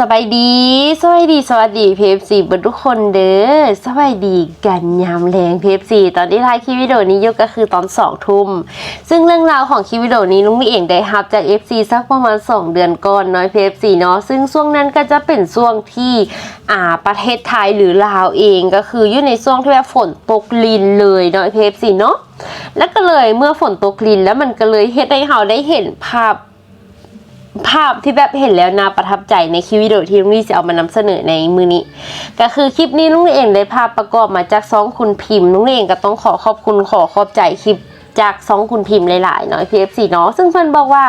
สบายดีสวัสดี สวัสดีเพฟซีบทุกคนเด้อสบายดีกันยามแรงเพฟซีตอนที่ถ่ายคลิปวิดีโอนี้อยกก็คือตอนสองทุ่ม ซึ่งเรื่องราวของคลิปวิดีโอนี้ลุงมีเองได้รับจาก FC สักประมาณ 2 เดือนก่อนน้อยเพฟซีเนาะซึ่งช่วงนั้นก็จะเป็นช่วงที่อ่าประเทศไทยหรือลาวเองก็คืออยู่ในช่วงที่แบบฝนตกลินเลยเนาะเพฟซีเนาะแล้วก็เลยเมื่อฝนตกลินแล้วมันก็เลยเฮ็ดให้เราได้เห็นภาพ ภาพที่แบบเห็นแล้วน่าประทับใจในคลิปวิดีโอที่ลุงลี่จะเอามานำเสนอในมือนี้ ก็คือคลิปนี้ลุงเองได้ภาพประกอบมาจากซองคุณพิมพ์ลุงเองก็ต้องขอขอบคุณขอขอบใจคลิป จากสองคุณพิมพ์หลายๆเนาะ PFC เนาะซึ่งเพื่อนบอกว่า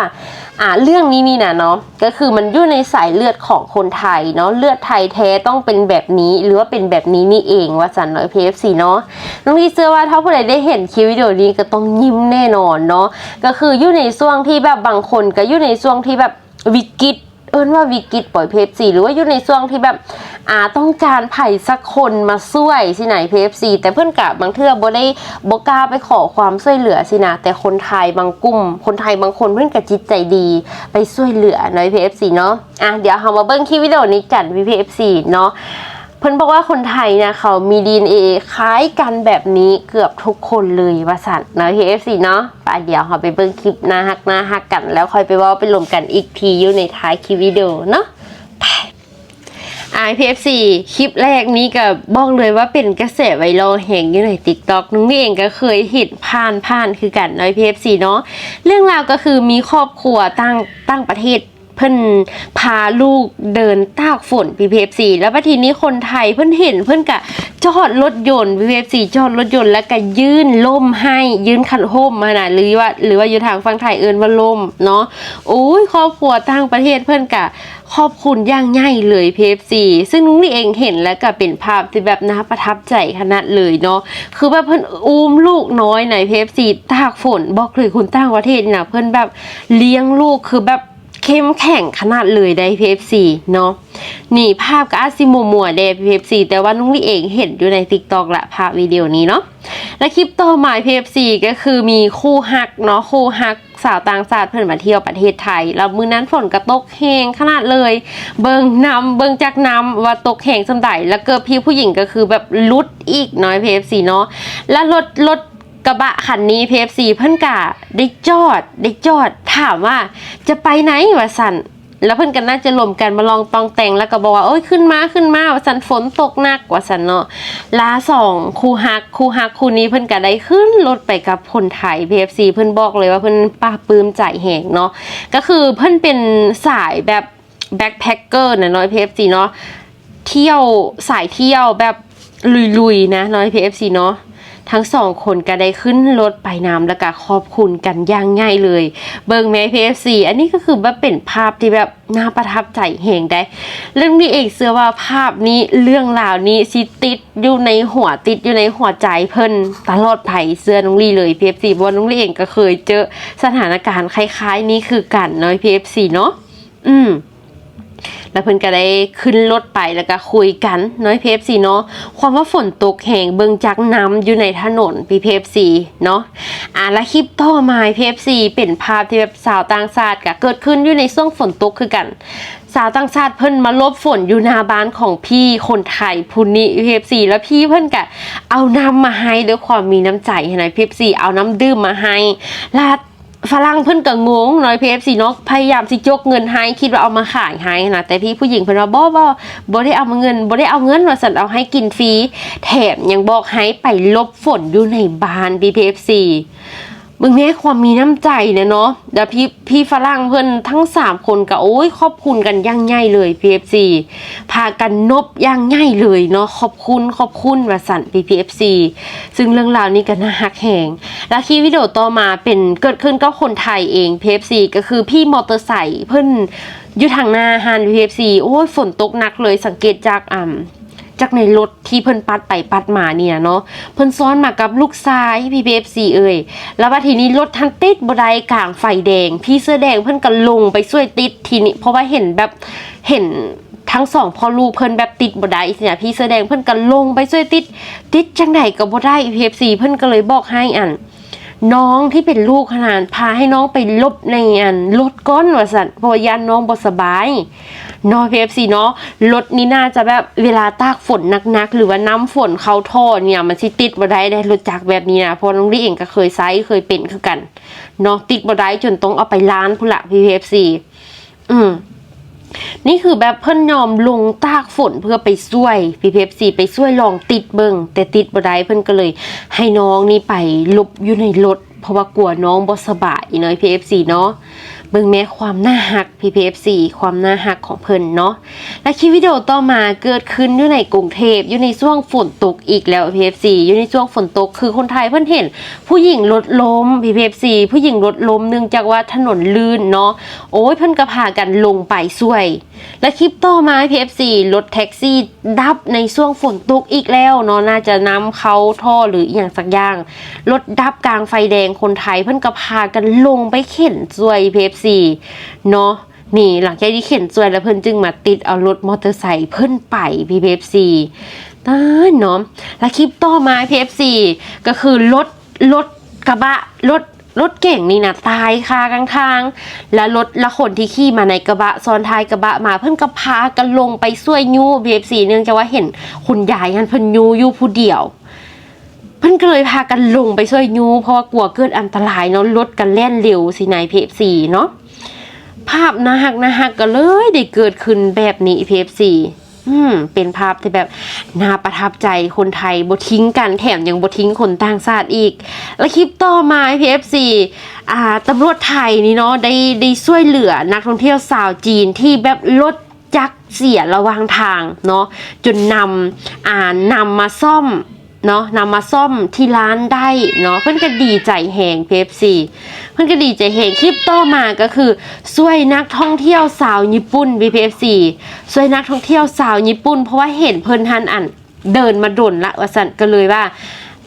อ่าเรื่องนี้นี่นะเนาะก็คือมันอยู่ในสายเลือดของคนไทยเนาะเลือดไทยแท้ต้องเป็นแบบนี้ หรือว่าเป็นแบบนี้นี่เองว่าสันเนาะ PFC เนาะลุงลี่เชื่อว่าถ้าผู้ใดได้เห็นคลิปวิดีโอนี้ก็ต้องยิ้มแน่นอนเนาะก็คืออยู่ในช่วงที่แบบบางคนก็อยู่ในช่วงที่แบบวิกฤต เอิ้นว่าวิกฤตปล่อยเพปซีหรือว่าอยู่ในช่วงที่แบบอ่าต้องการไผ่สักคนมาช่วยสิไหนเพปซีแต่เพื่อนกับบางเทื่อบ่ได้บ่กล้าไปขอความช่วยเหลือสินะแต่คนไทยบางกลุ่ม คนไทยบางคนเพื่อนกับจิตใจดีไปช่วยเหลือนายเพปซีเนาะอะเดี๋ยวเรามาเบิ้งคลิปวิดีโอนี้กันพีพีเอฟซีเนาะ พิ่นบอกว่าคนไทยนะเขามี DNA คล้ายกันแบบนี้เกือบทุกคนเลยว่าสันเนาะ KFC เนาะไปเดี๋ยวเราไปเบิ่งคลิปหน้าฮักหน้าฮักกัน แล้วค่อยไปว่าไปรวมกันอีกทีอยู่ในท้ายคลิปวิดีโอเนาะไป IPFC คลิปแรกนี้ก็บอกเลยว่าเป็นกระแสไวรัลแห่งอยู่ใน TikTok นุ้งเองก็เคยเห็นผ่านผ่านคือกันใน IPFC เนาะเรื่องราวก็คือมีครอบครัวตั้งตั้งประเทศ เพิ่นพาลูกเดินตากฝน PPFC แล้วพอทีนี้คนไทยเพิ่นเห็นเพิ่นกะจอดรถยนต์ PPFC จอดรถยนต์แล้วก็ยื่นล่มให้ยื่นคันห่มมานะหรือว่า หรือว่าอยู่ทางฝั่งไทยเอินว่าล่มเนาะโอ้ยครอบครัวต่างประเทศเพิ่นกะขอบคุณย่างใหญ่เลย PFC ซึ่งนุ้งนี่เองเห็นแล้วก็เป็นภาพที่แบบน่าประทับใจขนาดเลยเนาะคือแบบเพิ่นอุ้มลูกน้อยใน PFC ตากฝนบอกเลยคุณต่างประเทศนี่นะเพิ่นแบบเลี้ยงลูกคือแบบ เข้มแข็งขนาดเลยได้ PFC เนาะนี่ภาพก็อาจสิมัวมัวๆเด PFC แต่ว่านุ้งลี่เองเห็นอยู่ใน TikTok ละภาพวิดีโอนี้เนาะและคลิปต่อมา PFC ก็คือมีคู่ฮักเนาะคู่ฮักสาวต่างชาติเพิ่อนมาเที่ยวประเทศไทย แล้วมือนั้นฝนกระตกแหงขนาดเลย เบิงนำเบิงจากนำว่าตกแหงสำใดแล้วเกิดพี่ผู้หญิงก็คือแบบลุดอีกน้อย PFC เนาะแล้วรถรถ กระบะคันนี้เพฟซีเพิ่นกะได้จอดได้จอดถามว่าจะไปไหนวะสันแล้วเพิ่อนกันน่าจะรวมกันมาลองตองแต่งแล้วก็บอกว่าโอ้ยขึ้นมาขึ้นมาว่าสันฝนตกหนักว่าสันเนาะลาสองครูฮักครูฮักคูนี้เพิ่อนก็ได้ขึ้นรถไปกับคนไทย PFC เพิ่อนบอกเลยว่าเพิ่อนปลาปลื้มใจแหงเนาะก็คือเพิ่อนเป็นสายแบบแบ็คแพคเกอร์นะน้อย PFC เนาะเที่ยวสายเที่ยวแบบลุยๆนะน้อย PFC เนาะ ทั้งสองคนก็ได้ขึ้นรถไปน้ำแล้วก็ขอบคุณกันอย่างง่ายเลย เบิงแม้ PFC อันนี้ก็คือว่าเป็นภาพที่แบบน่าประทับใจแหงได้ เรื่องนี้เองเชื่อว่าภาพนี้เรื่องราวนี้สิติดอยู่ในหัวติดอยู่ในหัวใจเพิ่นตลอดไปเสื้อน้องลี่เลย PFC เพราะว่าน้องลี่เองก็เคยเจอสถานการณ์คล้ายๆ นี้คือกันเนาะ PFC เนาะอืม แล้วเพิ่นก็ได้ขึ้นรถไปแล้วก็คุยกันน้อยเพฟซีเนาะความว่าฝนตกแห่งเบิงจักน้ำอยู่ในถนนพี่เพฟซีเนาะอ่าและคลิปต่อมาเพฟซีเป็นภาพที่แบบสาวต่างชาติก็เกิดขึ้นอยู่ในช่วงฝนตกคือกันสาวต่างชาติเพิ่นมาลบฝนอยู่หน้าบ้านของพี่คนไทยพูนี้พีเอฟซีแล้วพี่เพิ่นก็เอาน้ำมาให้ด้วยความมีน้ำใจให้หน่อยพีเอฟซีเอาน้ำดื่มมาให้แลว ฝรั่งเพิ่นก็งงน้อยเพฟซีเนาะพยายามสิจกเงินให้คิดว่าเอามาขายให้นะแต่พี่ผู้หญิงเพิ่นว่าบ่บ่บ่ได้เอามาเงินบ่ได้เอาเงินว่าสันเอาให้กินฟรีแถมยังบอกให้ไปลบฝนอยู่ในบ้าน BPFC มึงแม่ความมีน้ำใจเนี่ยเนาะเดี๋ยวพี่พี่ฝรั่งเพิ่อนทั้งสามคนก็โอ้ยขอบคุณกันย่างง่ายเลย PFC พากันนบย่างง่ายเลยเนาะขอบคุณขอบคุณว่าสัน PPFC ซึ่งเรื่องราวนี้ก็น่าฮักแหงและคลิปวิดีโอต่อมาเป็นเกิดขึ้นก็คนไทยเอง PFC ก็คือพี่มอเตอร์ไซค์เพิ่อนอยู่ทางหน้าฮาน PFC โอ้ยฝนตกหนักเลยสังเกตจากอ่า จากในรถที่เพิ่นปัดไปปัดมาเนี่ยเนาะเพิ่นซ้อนมากับลูกชายพี่ PFC เอ่ยแล้วว่าทีนี้รถทันติดบ่ไดกลางไฟแดง พี่เสื้อแดงเพิ่นก็ลงไปช่วยติดทีนี้ เพราะว่าเห็นแบบเห็นทั้งสองพ่อลูกเพิ่นแบบติดบ่ได้สินะพี่เสื้อแดงเพิ่นก็ลงไปช่วยติด ติดจังไดก็บ่ได้ PFC เพิ่นก็เลยบอกให้อันน้องที่เป็นลูกขนาดพาให้น้องไปลบในอันรถก้อนว่าสันเพราะยานน้องบ่สบาย เนาะ PFC เนาะรถนี่น่าจะแบบเวลาตากฝนหนักๆ หรือว่าน้ำฝนเข้าท่อเนี่ยมันสิติดบ่ได้ได้รถจักรแบบนี้นะเพราะน้องลี่เองก็เคยใช้เคยเป็นคือกันเนาะติดบ่ได้จนต้องเอาไปล้านพุ่นละ PFC อืมนี่คือแบบเพิ่นยอมลงตากฝนเพื่อไปช่วยพีเพฟซีไปช่วยลองติดเบิงแต่ติดบ่ได้เพิ่นก็เลย ให้น้องนี่ไปหลบอยู่ในรถเพราะว่ากลัวน้องบ่สบายเนาะพีเอฟซีเนาะ บิ่งแม้ความน่าฮัก PPFC ความน่าฮักของเพิ่นเนาะและคลิปวิดีโอต่อมาเกิดขึ้นอยู่ในกรุงเทพอยู่ในช่วงฝนตกอีกแล้ว PFC อยู่ในช่วงฝนตกคือคนไทยเพิ่นเห็น ผู้หญิงรถล้ม PPFC ผู้หญิงรถล้มเนื่องจากว่าถนนลื่นเนาะโอ้ยเพิ่นก็พากันลงไปช่วย และคลิปต่อมา PFC รถแท็กซี่ดับในช่วงฝนตกอีกแล้วเนาะน่าจะน้ำเขาท่อหรืออย่างสักอย่างรถดับกลางไฟแดงคนไทยเพิ่นก็พากันลงไปเข็นช่วย PFC เนาะนี่หลังจากที่เข็นช่วยแล้วเพิ่นจึงมาติดเอารถมอเตอร์ไซค์เพิ่นไป PFC ตายเนาะและคลิปต่อมา PFC ก็คือรถรถกระบะรถรถเก่งนี่นะตายคากลางทาง และรถละคนที่ขี่มาในกระบะซ้อนท้ายกระบะมาเพิ่นก็พากันลงไปช่วยยูเบฟซีเนื่องจากว่าเห็นคุณยายกันเพิ่นยูอยู่ผู้เดียว พิ่นก็เลยพากันลงไปช่วยยูเพราะว่ากลัวเกิดอันตรายเนาะรถกันแล่นเร็วสินายเพฟซีเนาะภาพน่าฮักน่าฮักก็เลยได้เกิดขึ้นแบบนี้เพฟซีอืมเป็นภาพที่แบบน่าประทับใจคนไทยบ่ทิ้งกันแถมยังบ่ทิ้งคนต่างชาติอีก และคลิปต่อมา PFC อ่าตำรวจไทยนี่เนาะได้ได้ช่วยเหลือนักท่องเที่ยวสาวจีนที่แบบรถจักรเสียระหว่างทางเนาะจนนำอ่านำมาซ่อม เนาะนำมาซ่อมที่ร้านได้เนาะเพื่อนก็ดีใจแหง PFC เพื่อนก็ดีใจแหงคลิปต่อมาก็คือช่วยนักท่องเที่ยวสาวญี่ปุ่น BPFC ช่วยนักท่องเที่ยวสาวญี่ปุ่น เพราะว่าเห็นเพิ่นทันอันเดินมาดนละวสันก็เลยว่า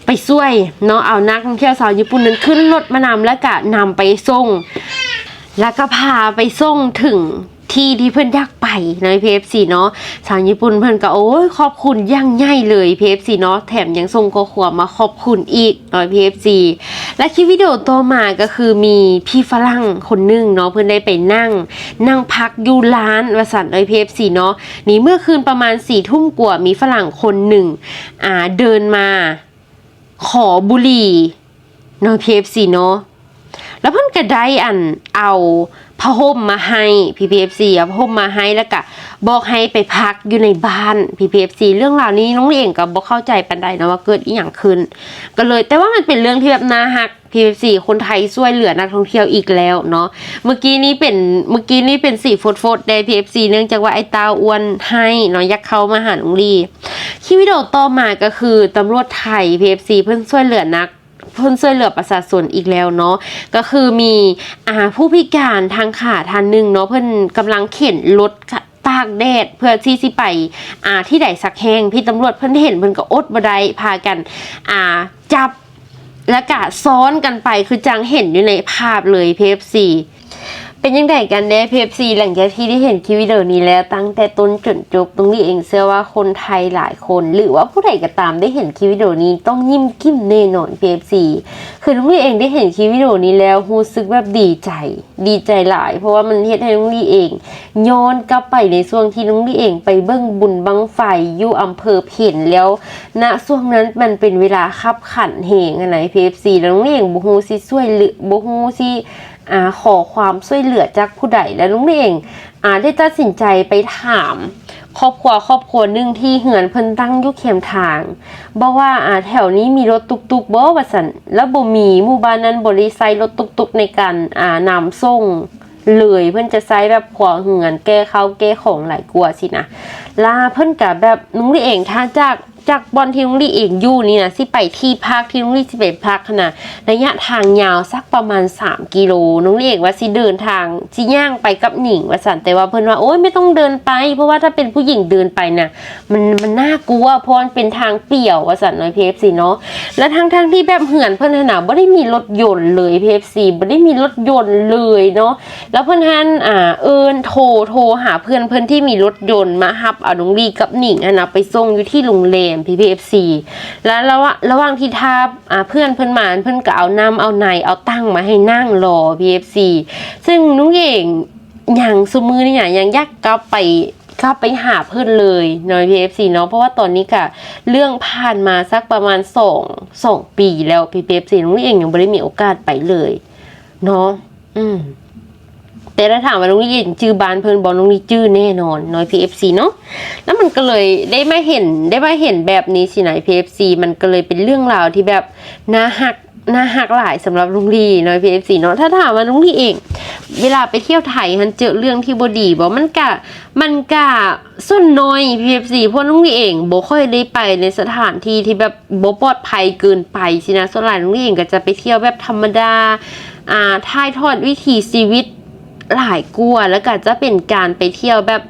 ไปช่วยเนาะเอานักท่องเที่ยวสาวญี่ปุ่นนั้นขึ้นรถมานำแล้วก็นำไปส่ง แล้วก็พาไปส่งถึง ที่ที่เพื่อนอยากไปใน PFC เนาะชาวญี่ปุ่นเพื่อนก็โอ้ยขอบคุณยังใหญ่เลย PFC เนาะแถมยังส่งข้อความาขอบคุณอีกเนาะ PFC และคลิปวิดีโอต่อมาก็คือมีพี่ฝรั่งคนหนึงเนาะเพื่อนได้ไปนั่ง นั่งพักอยู่ร้านวสันต์ใน PFC เนาะนี่เมื่อคืนประมาณสี่ทุ่มกว่ามีฝรั่งคนหนึ่งอ่าเดินมาขอบุหรี่เนาะ PFC เนาะแล้วเพิ่อนก็ได้อันเอา ผ้าห่มมาให้ PPFC เอาผ้าห่มมาให้แล้วก็บอกให้ไปพักอยู่ในบ้าน PPFC เรื่องราวนี้น้องเองก็บ่เข้าใจปานใดนะว่าเกิดอีหยังขึ้น ก็เลยแต่ว่ามันเป็นเรื่องที่แบบน่าฮัก PPFC คนไทยช่วยเหลือนักท่องเที่ยวอีกแล้วเนาะเมื่อกี้นี้เป็นเมื่อกี้นี้เป็นสีโฟดๆใน PPFC เนื่องจากว่าไอ้ตาอ้วนให้เนาะอยักเข้ามาหาน้องลีคลิปวิดีโอต่อมาก็คือตำรวจไทย PPFC เพิ่นช่วยเหลือนัก เพิ่นช่วยเหลือประชาชนอีกแล้วเนาะก็คือมีอ่าผู้พิการทางขาท่านหนึ่งเนาะเพิ่นกำลังเข็นรถตากแดดเพื่อที่สิไปอ่าที่ใดสักแห่งพี่ตำรวจเพิ่นเห็นเพิ่นก็อดบ่ได้พากันอ่าจับและก็ซ้อนกันไปคือจังเห็นอยู่ในภาพเลยเพฟซี เป็นยังไงกันแน่เพฟซีหลังจากที่ได้เห็นคลิปวิดีโอนี้แล้วตั้งแต่ต้นจนจบตรงนี้เองเชื่อว่าคนไทยหลายคน หรือว่าผู้ใดก็ตามได้เห็นคลิปวิดีโอนี้ต้องยิ้มกิ้มแน่นอนเพฟซีคือตรงนี้เองได้เห็นคลิปวิดีโอนี้แล้วรู้สึกแบบดีใจ ดีใจหลาย เพราะว่ามันเฮ็ดให้น้องลี่เองย้อนกลับไปในช่วงที่น้องลี่เองไปเบิ้งบุญบังไฟอยู่อำเภอเพียนแล้วณช่วงนั้นมันเป็นเวลาคับขันเหงอันไหนเพฟซีแล้วน้องลี่เองบ่ฮู้สิช่วยหรือบ่ฮู้สิ อาขอความช่วยเหลือจากผู้ใดและลุงเองอาได้ตัดสินใจไปถาม ครอบครัวครอบครัวหนึ่งที่เหือนเพิ่นตั้งยุคเข็มทางบอกว่าอ่าแถวนี้มีรถตุกตุกบ่ว่าสันแล้วบ่มีหมู่บ้านนั้นบริไซรถตุกตุกในการอ่านำส่งเลยเพิ่นจะใช้แบบขวเหือนแก้เขาแก้ของหลายกลัวสินะลาเพิ่นกับแบบนุ้งลี่เองถ้าจาก จากบอลที่นุ้งลี่เองอยู่นี่นะสิไปที่พักที่นุ้งลี่สิไปพักขนาดระยะทางยาวสักประมาณ 3 กิโลนุ้งลี่เองว่าสิเดินทางสิย่างไปกับหนิงว่าสันแต่ว่าเพิ่อนว่าโอ๊ยไม่ต้องเดินไป เพราะว่าถ้าเป็นผู้หญิงเดินไปน่ะมันมันน่ากลัวเพราะมันเป็นทางเปี่ยวว่าสันน้อยพีเอฟซีเนาะและทางทางที่แบบเหือนเพิ่อนน่ะบ่ได้มีรถยนต์เลยพีเอฟซีบ่ได้มีรถยนต์เลยเนาะแล้วเพื่อนท่านอ่าเอิญโทรโทรหาเพื่อนเพื่อนที่มีรถยนต์มาฮับเอาน้องลี่กับหนิงอะนะไปส่งอยู่ที่โรงแรม PPFC แล้วระหว่างระหว่างที่ทาอ่าเพื่อนเพื่อนหมานเพื่อนก็เอาน้ำเอาในเอาตั้งมาให้นั่งรอ PFC ซึ่งนุ้งเองอย่างสมือเนี่อย่างยังยากกลับไปกลับไปหาเพื่อนเลยใน PFC เนาะเพราะว่าตอนนี้ก็เรื่องผ่านมาสักประมาณสองสองปีแล้ว PPFC นุ้งเองยังไม่ได้มีโอกาสไปเลย เนาะอืม แต่ถ้าถามว่าน้องลี่จื้อบานเพิ่นบอกน้องลี่จื้อแน่นอนน้อย PFC เนาะแล้วมันก็เลยได้มาเห็นได้มาเห็นแบบนี้สินะ PFC มันก็เลยเป็นเรื่องราวที่แบบน่าหักน่าหักหลายสำหรับลุงลี่น้อย PFC เนาะถ้าถามว่าลุงลี่เอง เวลาไปเที่ยวไทยฮันเจอเรื่องที่บดีบอกมันกะมันกะส่วนน้อย PFC เพราะลุงลี่เองบ่ค่อยได้ไปในสถานที่ที่แบบบ่ปลอดภัยเกินไปสินะส่วนหลายลุงลี่เองก็จะไปเที่ยวแบบธรรมดาอ่าถ่ายทอดวิถีชีวิต หลายกลัวแล้วก็จะเป็นการไปเที่ยวแบบ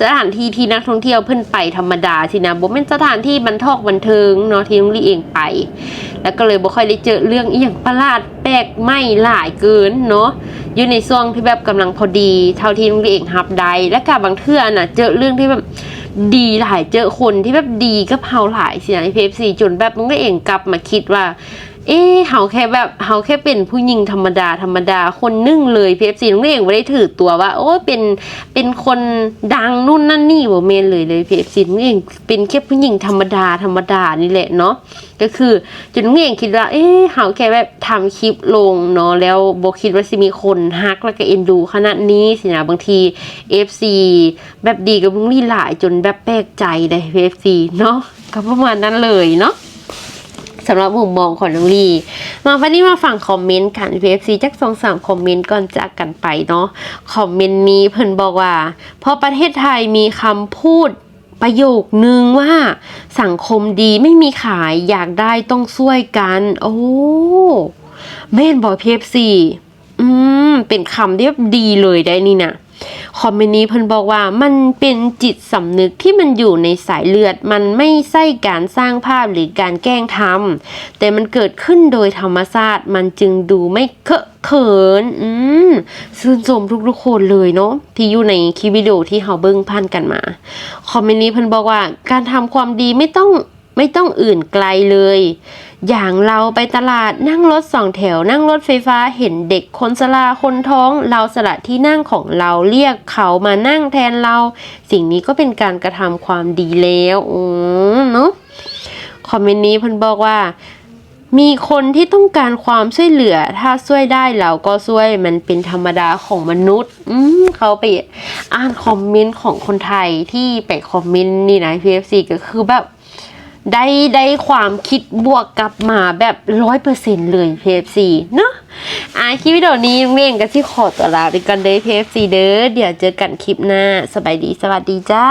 สถานที่ที่นักท่องเที่ยวเพิ่นไปธรรมดาสินะบ่เป็นสถานที่บันทอกบันเทิงเนาะที่ลุงลี่เองไป แล้วก็เลยบ่ค่อยได้เจอเรื่องอีหยังประหลาดแปลกใหม่หลายเกินเนาะอยู่ในช่วงที่แบบกำลังพอดี เท่าที่ลุงลี่เองรับได้และก็บางเทื่อน่ะ เจอเรื่องที่แบบดีหลายเจอคนที่แบบดีกับเฮาหลายสินะ PFC จนแบบลุงลี่เองกลับมาคิดว่า เอ๊เฮาแค่แบบเฮาแค่เป็นผู้หญิงธรรมดาธรรมดาคนนึ่งเลย PFC น้องเองไม่ได้ถือตัวว่า โอ้เป็นเป็นคนดังนู่นนั่นนี่บ่เมนเลยเลย PFC น้องเองเป็นแค่ผู้หญิงธรรมดาธรรมดานี่แหละเนาะก็คือจนน้องเองคิดว่าเอ๊เฮาแค่แบบทำคลิปลงเนาะแล้วบ่คิดว่าสิมีคนฮักแล้วก็เอ็นดูขนาดนี้สินะบางที FC แบบดีกับลุงลี่หลายจนแบบแปลกใจเลย PFC เนาะก็ประมาณนั้นเลยเนาะ สำหรับมุมมองของน้องลีมาวันนี้มาฟังคอมเมนต์กัน PFC จักสองสามคอมเมนต์ก่อนจากกันไปเนาะคอมเมนต์นี้เพิ่นบอกว่าพอประเทศไทยมีคำพูดประโยคนึงว่าสังคมดีไม่มีขายอยากได้ต้องช่วยกัน โอ้แม่นบอก PFC อืม เป็นคำที่แบบดีเลยได้นี่นะ คอมเมนต์นี้เพิ่นบอกว่ามันเป็นจิตสำนึกที่มันอยู่ในสายเลือด มันไม่ใช่การสร้างภาพหรือการแกล้งทำแต่มันเกิดขึ้นโดยธรรมชาติมันจึงดูไม่เคอะเขิน อืมชื่นชมทุกๆคนเลยเนาะที่อยู่ในคลิปวิดีโอที่เฮาเบิ่งผ่านกันมา คอมเมนต์นี้เพิ่นบอกว่าการทำความดีไม่ต้อง ไม่ต้องอื่นไกลเลย อย่างเราไปตลาดนั่งรถสองแถวนั่งรถไฟฟ้าเห็นเด็กคนสลาคนท้อง เราสละที่นั่งของเราเรียกเขามานั่งแทนเรา สิ่งนี้ก็เป็นการกระทำความดีแล้วอืมเนาะคอมเมนต์นี้เพิ่นบอกว่ามีคนที่ต้องการความช่วยเหลือ ถ้าช่วยได้เราก็ช่วยมันเป็นธรรมดาของมนุษย์ อืมเขาไปอ่านคอมเมนต์ของคนไทยที่ไปคอมเมนต์นี่นะ PFC ก็คือแบบ ได้ได้ความคิดบวกกลับมาแบบร้อยเปอร์เซ็นต์เลยเพฟซีเนาะอะคลิปวิดีโอนี้ลุงเองก็ที่ขอตัวลาไปกันเลยเพฟซีเด้อเดี๋ยวเจอกันคลิปหน้า สบายดีสวัสดีจ้า